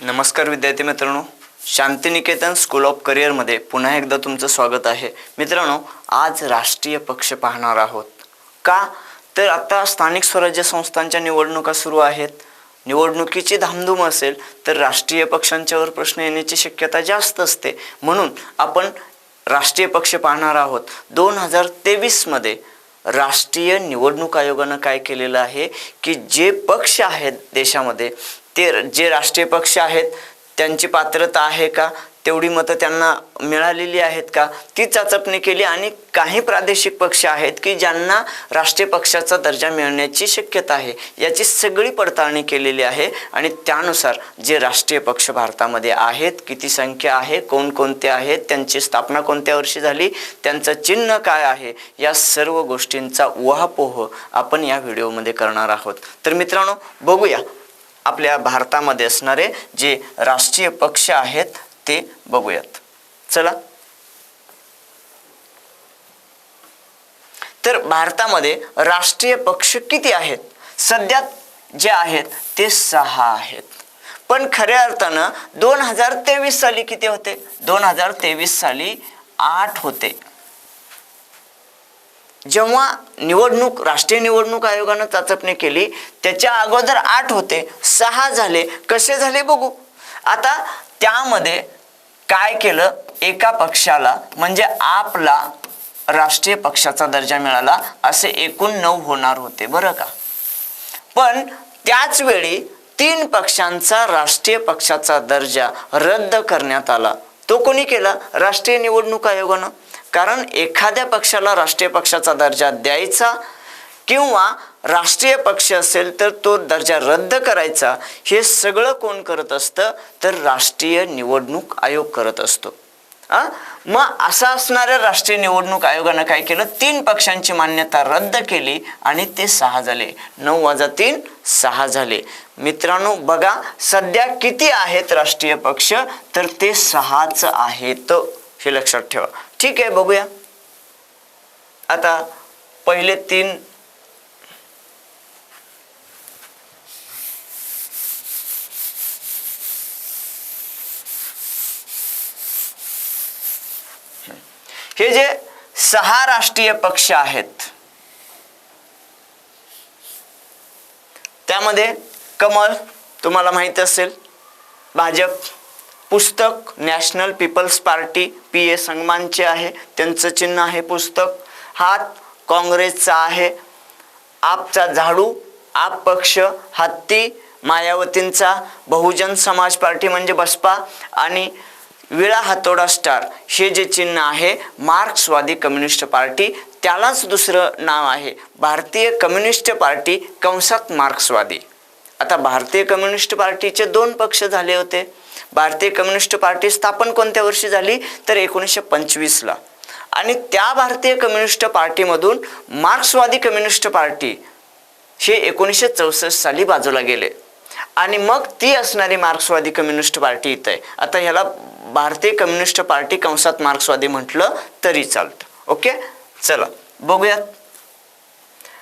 नमस्कार विद्यार्थी मित्रांनो. शांतिनिकेतन स्कूल ऑफ करिअरमध्ये पुन्हा एकदा तुमचं स्वागत आहे. मित्रांनो आज राष्ट्रीय पक्ष पाहणार आहोत. का? तर आता स्थानिक स्वराज्य संस्थांच्या निवडणुका सुरू आहेत. निवडणुकीची धामधूम असेल तर राष्ट्रीय पक्षांच्यावर प्रश्न येण्याची शक्यता जास्त असते. म्हणून आपण राष्ट्रीय पक्ष पाहणार आहोत. दोन हजार तेवीसमध्ये राष्ट्रीय निवडणूक आयोगानं काय केलेलं आहे? की जे पक्ष आहेत देशामध्ये ते जे राष्ट्रीय पक्ष आहेत त्यांची पात्रता आहे का? तेवढी मतं त्यांना मिळालेली आहेत का? ती चाचपणी केली आणि काही प्रादेशिक पक्ष आहेत की ज्यांना राष्ट्रीय पक्षाचा दर्जा मिळण्याची शक्यता आहे. याची सगळी पडताळणी केलेली आहे आणि त्यानुसार जे राष्ट्रीय पक्ष भारतामध्ये आहेत किती संख्या आहे कोणकोणते आहेत त्यांची स्थापना कोणत्या वर्षी झाली त्यांचं चिन्ह काय आहे या सर्व गोष्टींचा उहापोह आपण या व्हिडिओमध्ये करणार आहोत. तर मित्रांनो बघूया. आपल्या भारतामध्ये असणारे जे राष्ट्रीय पक्ष आहेत ते बघूयात. चला. तर भारतामध्ये राष्ट्रीय पक्ष किती आहेत? सध्या जे आहेत ते सहा आहेत. पण खऱ्या अर्थानं दोन हजार तेवीस साली किती होते? दोन हजार तेवीस साली आठ होते. जेव्हा निवडणूक राष्ट्रीय निवडणूक आयोगानं चाचपणी केली त्याच्या अगोदर आठ होते सहा झाले. कसे झाले बघू? आता त्यामध्ये काय केलं? एका पक्षाला म्हणजे आपला राष्ट्रीय पक्षाचा दर्जा मिळाला असे एकूण नऊ होणार होते. बरं का? पण त्याच वेळी तीन पक्षांचा राष्ट्रीय पक्षाचा दर्जा रद्द करण्यात आला. तो कोणी केला? राष्ट्रीय निवडणूक आयोगानं. कारण एखाद्या पक्षाला राष्ट्रीय पक्षाचा दर्जा द्यायचा किंवा राष्ट्रीय पक्ष असेल तर तो दर्जा रद्द करायचा हे सगळं कोण करत असतं? तर राष्ट्रीय निवडणूक आयोग करत असतो. आ? मग असं असणाऱ्या राष्ट्रीय निवडणूक आयोगानं काय केलं? तीन पक्षांची मान्यता रद्द केली आणि ते सहा झाले. नऊ वजा तीन सहा झाले. मित्रांनो बघा सध्या किती आहेत राष्ट्रीय पक्ष? तर ते सहाच आहेत. हे लक्षात ठेवा. ठीक आहे बघूया. आता पहिले तीन हे जे सहा राष्ट्रीय पक्ष आहेत त्यामध्ये कमल तुम्हाला माहीत असेल भाजप पुस्तक national people's party P A संगमांचे आहे त्यांचं चिन्ह आहे पुस्तक हात काँग्रेसचा आहे आपचा झाडू आप पक्ष हत्ती मायावतींचा बहुजन समाज पार्टी म्हणजे बसपा आणि विळा हातोडा स्टार. हे जे चिन्ह आहे मार्क्सवादी कम्युनिस्ट पार्टी त्यालाच दुसरं नाव आहे. भारतीय कम्युनिस्ट पार्टी कंसात मार्क्सवादी. आता भारतीय कम्युनिस्ट पार्टीचे दोन पक्ष झाले होते. भारतीय कम्युनिस्ट पार्टी स्थापन कोणत्या वर्षी झाली? तर एकोणीसशे पंचवीसला. आणि त्या भारतीय कम्युनिस्ट पार्टीमधून मार्क्सवादी कम्युनिस्ट पार्टी हे एकोणीसशे चौसष्ट साली बाजूला गेले. आणि मग ती असणारी मार्क्सवादी कम्युनिस्ट पार्टी इथं. आहे आता ह्याला भारतीय कम्युनिस्ट पार्टी कंसात मार्क्सवादी म्हटलं तरी चालतं. ओके? चला बघूयात.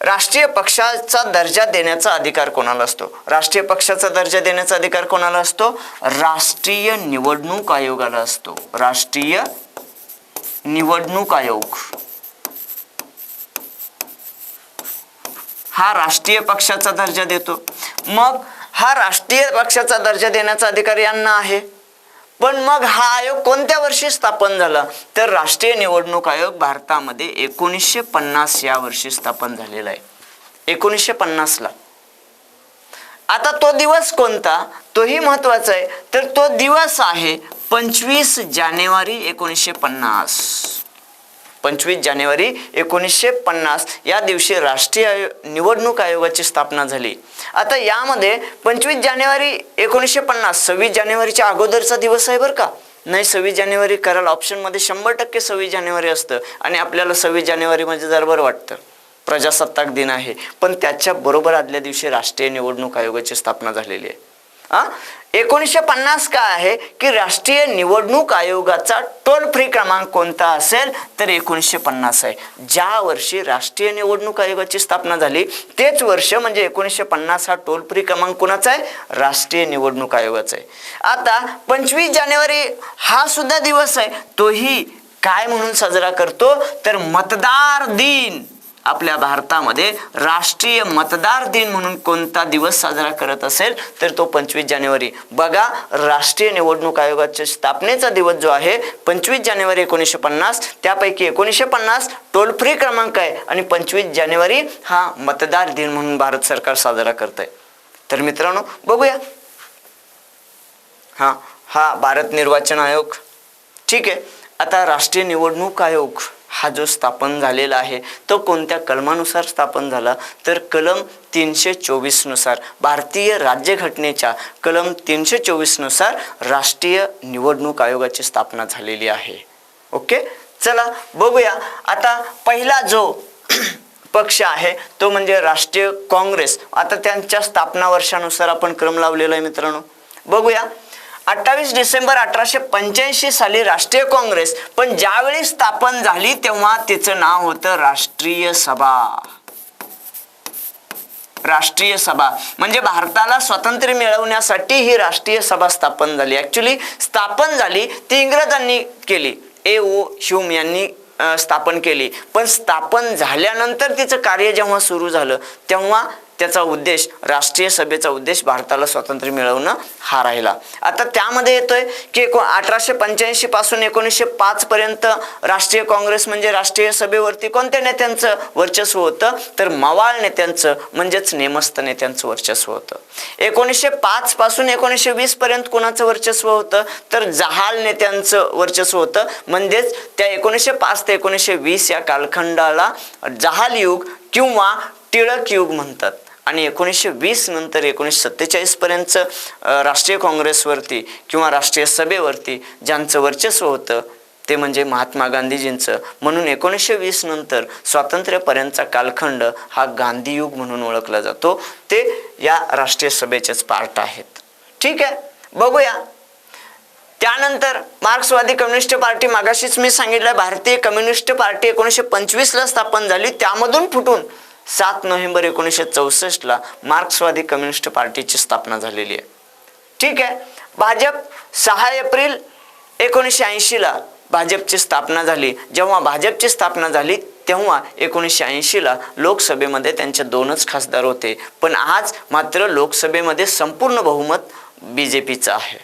राष्ट्रीय पक्षाचा दर्जा देण्याचा अधिकार कोणाला असतो? राष्ट्रीय पक्षाचा दर्जा देण्याचा अधिकार कोणाला असतो? राष्ट्रीय निवडणूक आयोगाला असतो. राष्ट्रीय निवडणूक आयोग. हा राष्ट्रीय पक्षाचा दर्जा देतो. मग हा राष्ट्रीय पक्षाचा दर्जा देण्याचा अधिकार यांना आहे. पण मग हा आयोग कोणत्या वर्षी स्थापन झाला? तर राष्ट्रीय निवडणूक आयोग भारतामध्ये एकोणीसशे पन्नास या वर्षी स्थापन झालेला आहे. एकोणीसशे पन्नासला आता तो दिवस कोणता? तोही महत्त्वाचा आहे. तर तो दिवस आहे पंचवीस जानेवारी एकोणीसशे पन्नास. पंचवीस जानेवारी एकोणीसशे पन्नास या दिवशी राष्ट्रीय आयो निवडणूक आयोगाची स्थापना झाली. आता यामध्ये पंचवीस जानेवारी एकोणीसशे पन्नास सव्वीस जानेवारीच्या अगोदरचा दिवस आहे बरं का? नाही सव्वीस जानेवारी करायला ऑप्शनमध्ये शंभर टक्के सव्वीस जानेवारी असतं आणि आपल्याला सव्वीस जानेवारी म्हणजे जर बरं वाटतं. प्रजासत्ताक दिन आहे. पण त्याच्या बरोबर आदल्या दिवशी राष्ट्रीय निवडणूक आयोगाची स्थापना झालेली आहे. हां? एकोणीसशे पन्नास काय आहे की राष्ट्रीय निवडणूक आयोगाचा टोल फ्री क्रमांक कोणता असेल तर एकोणीसशे पन्नास आहे. ज्या वर्षी राष्ट्रीय निवडणूक आयोगाची स्थापना झाली तेच वर्ष म्हणजे एकोणीसशे पन्नास हा टोल फ्री क्रमांक कोणाचा आहे? राष्ट्रीय निवडणूक आयोगाचा आहे. आता पंचवीस जानेवारी हा सुद्धा दिवस आहे तोही काय म्हणून साजरा करतो? तर मतदार दिन. आपल्या भारतामध्ये राष्ट्रीय मतदार दिन म्हणून कोणता दिवस साजरा करत असेल तर तो पंचवीस जानेवारी. बघा राष्ट्रीय निवडणूक आयोगाच्या स्थापनेचा दिवस जो आहे पंचवीस जानेवारी एकोणीसशे पन्नास. त्यापैकी एकोणीसशे पन्नास टोल फ्री क्रमांक आहे आणि पंचवीस जानेवारी हा मतदार दिन म्हणून भारत सरकार साजरा करत आहे तर मित्रांनो बघूया. हा हा भारत निर्वाचन आयोग. ठीक आहे. आता राष्ट्रीय निवडणूक आयोग. हा जो स्थापन झालेला आहे तो कोणत्या कलमानुसार स्थापन झाला? तर कलम तीनशे चोवीसनुसार भारतीय राज्यघटनेच्या कलम तीनशे चोवीसनुसार राष्ट्रीय निवडणूक आयोगाची स्थापना झालेली आहे. ओके? चला बघूया. आता पहिला जो पक्ष आहे तो म्हणजे राष्ट्रीय काँग्रेस. आता त्यांच्या स्थापना वर्षानुसार आपण क्रम लावलेला आहे मित्रांनो. बघूया. अठ्ठावीस डिसेंबर अठराशे पंच्याऐंशी साली राष्ट्रीय काँग्रेस पण ज्यावेळी स्थापन झाली तेव्हा तिचं नाव होतं राष्ट्रीय सभा. राष्ट्रीय सभा. म्हणजे भारताला स्वातंत्र्य मिळवण्यासाठी ही राष्ट्रीय सभा स्थापन झाली. ऍक्च्युली स्थापन झाली ती इंग्रजांनी केली. ए ओ ह्यूम यांनी स्थापन केली. पण स्थापन झाल्यानंतर तिचं कार्य जेव्हा सुरू झालं तेव्हा त्याचा उद्देश राष्ट्रीय सभेचा उद्देश भारताला स्वातंत्र्य मिळवणं हा राहिला. आता त्यामध्ये येतोय की एको अठराशे पंच्याऐंशी पासून एकोणीसशे पाच पर्यंत राष्ट्रीय काँग्रेस म्हणजे राष्ट्रीय सभेवरती कोणत्या नेत्यांचं वर्चस्व होतं? तर मवाळ नेत्यांचं म्हणजेच नेमस्त नेत्यांचं वर्चस्व होतं. एकोणीसशे पाच पासून एकोणीसशे वीस पर्यंत कोणाचं वर्चस्व होतं? तर जहाल नेत्यांचं वर्चस्व होतं. म्हणजेच त्या एकोणीसशे पाच ते एकोणीसशे वीस या कालखंडाला जहाल युग किंवा टिळक युग म्हणतात. आणि एकोणीसशे वीस नंतर एकोणीसशे सत्तेचाळीसपर्यंतचं राष्ट्रीय काँग्रेसवरती किंवा राष्ट्रीय सभेवरती ज्यांचं वर्चस्व होतं ते म्हणजे महात्मा गांधीजींचं. म्हणून एकोणीसशे वीस नंतर स्वातंत्र्यपर्यंतचा कालखंड हा गांधीयुग म्हणून ओळखला जातो. ते या राष्ट्रीय सभेचेच पार्ट आहेत. ठीक आहे? बघूया. त्यानंतर मार्क्सवादी कम्युनिस्ट पार्टी मागाशीच मी सांगितलं भारतीय कम्युनिस्ट पार्टी एकोणीसशे पंचवीसला स्थापन झाली. त्यामधून फुटून सात नोव्हेंबर एकोणीसशे चौसष्टला मार्क्सवादी कम्युनिस्ट पार्टीची स्थापना झालेली आहे. ठीक आहे? भाजप सहा एप्रिल एकोणीसशे ऐंशीला भाजपची स्थापना झाली. जेव्हा भाजपची स्थापना झाली तेव्हा एकोणीसशे ऐंशीला लोकसभेमध्ये त्यांचे दोनच खासदार होते. पण आज मात्र लोकसभेमध्ये संपूर्ण बहुमत बी जे पीचं आहे.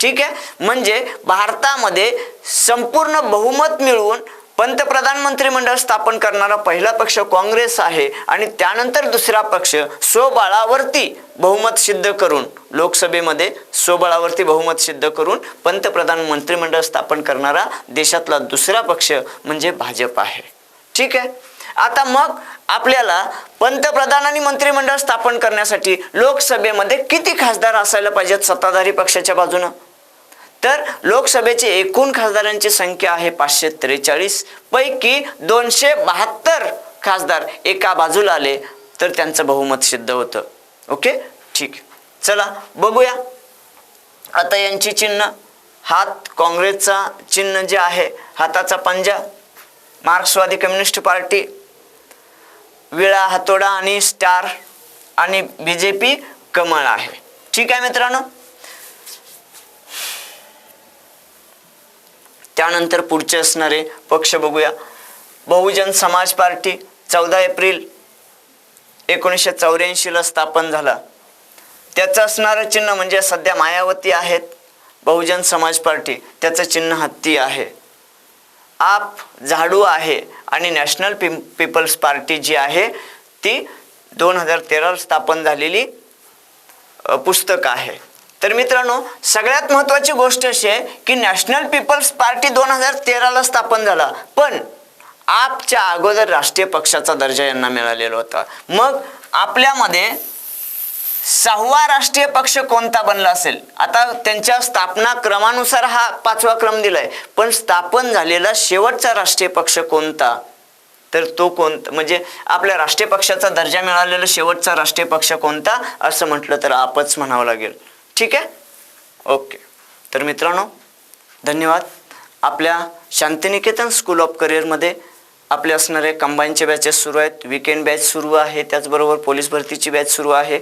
ठीक आहे? म्हणजे भारतामध्ये संपूर्ण बहुमत मिळवून पंतप्रधान मंत्रिमंडळ स्थापन करणारा पहिला पक्ष काँग्रेस आहे आणि त्यानंतर दुसरा पक्ष स्वबळावरती बहुमत सिद्ध करून लोकसभेमध्ये स्वबळावरती बहुमत सिद्ध करून पंतप्रधान मंत्रिमंडळ स्थापन करणारा देशातला दुसरा पक्ष म्हणजे भाजप आहे. ठीक आहे? आता मग आपल्याला पंतप्रधान आणि मंत्रिमंडळ स्थापन करण्यासाठी लोकसभेमध्ये किती खासदार असायला पाहिजेत सत्ताधारी पक्षाच्या बाजूनं? तर लोकसभेची एकूण खासदारांची संख्या आहे पाचशे त्रेचाळीस पैकी दोनशे बहात्तर खासदार एका बाजूला आले तर त्यांचं बहुमत सिद्ध होतं. ओके? ठीक चला बघूया. आता यांची चिन्ह. हात काँग्रेसचा चिन्ह जे आहे हाताचा पंजा. मार्क्सवादी कम्युनिस्ट पार्टी. विळा हातोडा आणि स्टार आणि बी जे पी कमळ आहे. ठीक आहे मित्रांनो? त्यानंतर पुढचे असणारे पक्ष बघूया. बहुजन समाज पार्टी चौदा एप्रिल एकोणीसशे चौऱ्याऐंशीला स्थापन झाला. त्याचं असणारं चिन्ह म्हणजे सध्या मायावती आहेत बहुजन समाज पार्टी. त्याचं चिन्ह हत्ती आहे. आप झाडू आहे आणि नॅशनल पी पीपल्स पार्टी जी आहे ती दोन हजार तेराला स्थापन झालेली पुस्तक आहे. तर मित्रांनो सगळ्यात महत्वाची गोष्ट अशी आहे की नॅशनल पीपल्स पार्टी दोन हजार तेराला स्थापन झाला. पण आपच्या अगोदर राष्ट्रीय पक्षाचा दर्जा यांना मिळालेला होता. मग आपल्यामध्ये सहावा राष्ट्रीय पक्ष कोणता बनला असेल? आता त्यांच्या स्थापना क्रमानुसार हा पाचवा क्रम दिलाय. पण स्थापन झालेला शेवटचा राष्ट्रीय पक्ष कोणता? तर तो कोणता? म्हणजे आपल्या राष्ट्रीय पक्षाचा दर्जा मिळालेला शेवटचा राष्ट्रीय पक्ष कोणता? असं म्हटलं तर आपच म्हणावं लागेल. ठीक आहे? ओके तर मित्रांनो धन्यवाद. आपल्या शांतिनिकेतन स्कूल ऑफ करिअरमध्ये आपले असणारे कंबाईनचे बॅचेस सुरू आहेत. विकेंड बॅच सुरू आहे. त्याचबरोबर पोलीस भरतीची बॅच सुरू आहे.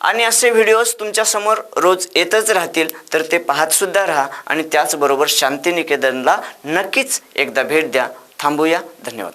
आणि असे व्हिडिओज तुमच्यासमोर रोज येतच राहतील. तर ते पाहतसुद्धा राहा आणि त्याचबरोबर शांतिनिकेतनला नक्कीच एकदा भेट द्या. थांबूया. धन्यवाद.